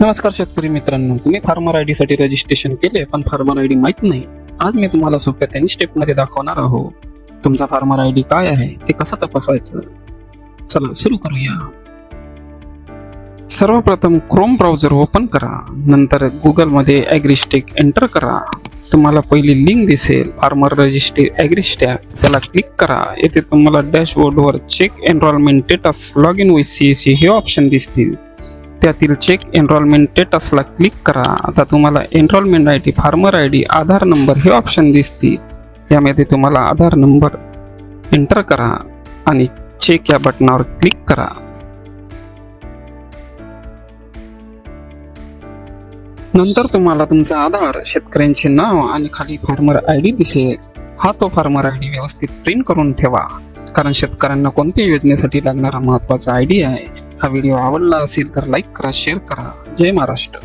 नमस्कार शेतकरी मित्रांनो तुम्ही फार्मर आयसाठी रजिस्ट्रेशन केले पण फार्मर आय डी माहीत नाही. आज मी तुम्हाला सोप्या त्यांनी स्टेपमध्ये दाखवणार आहोत. तुमचा फार्मर आय डी काय आहे ते कसं तपासायचं? चला सुरू करूया. सर्वप्रथम क्रोम ब्राउझर ओपन करा नंतर गुगलमध्ये ॲग्रिस्टेक एंटर करा. तुम्हाला पहिली लिंक दिसेल फार्मर रजिस्ट्री ॲग्रिस्टॅक त्याला क्लिक करा. येथे तुम्हाला डॅशबोर्डवर check enrolment status log in with C S C हे ऑप्शन दिसतील. त्यातील चेक एनरोलमेंट स्टेटसला क्लिक करा. आता तुम्हाला enrolment I D farmer I D Aadhaar number हे ऑप्शन दिसतील. यामध्ये तुम्हाला आधार नंबर एंटर करा आणि चेक या बटनावर क्लिक करा. नंतर तुम्हाला तुमचा आधार शेतकऱ्यांचे नाव आणि खाली फार्मर आय डी दिसेल. हा तो फार्मर आय डी व्यवस्थित प्रिंट करून ठेवा. कारण शेतकऱ्यांना कोणत्या योजनेसाठी लागणारा महत्त्वाचा आय डी आहे. हा व्हिडिओ आवडला असेल तर लाईक करा शेअर करा. जय महाराष्ट्र.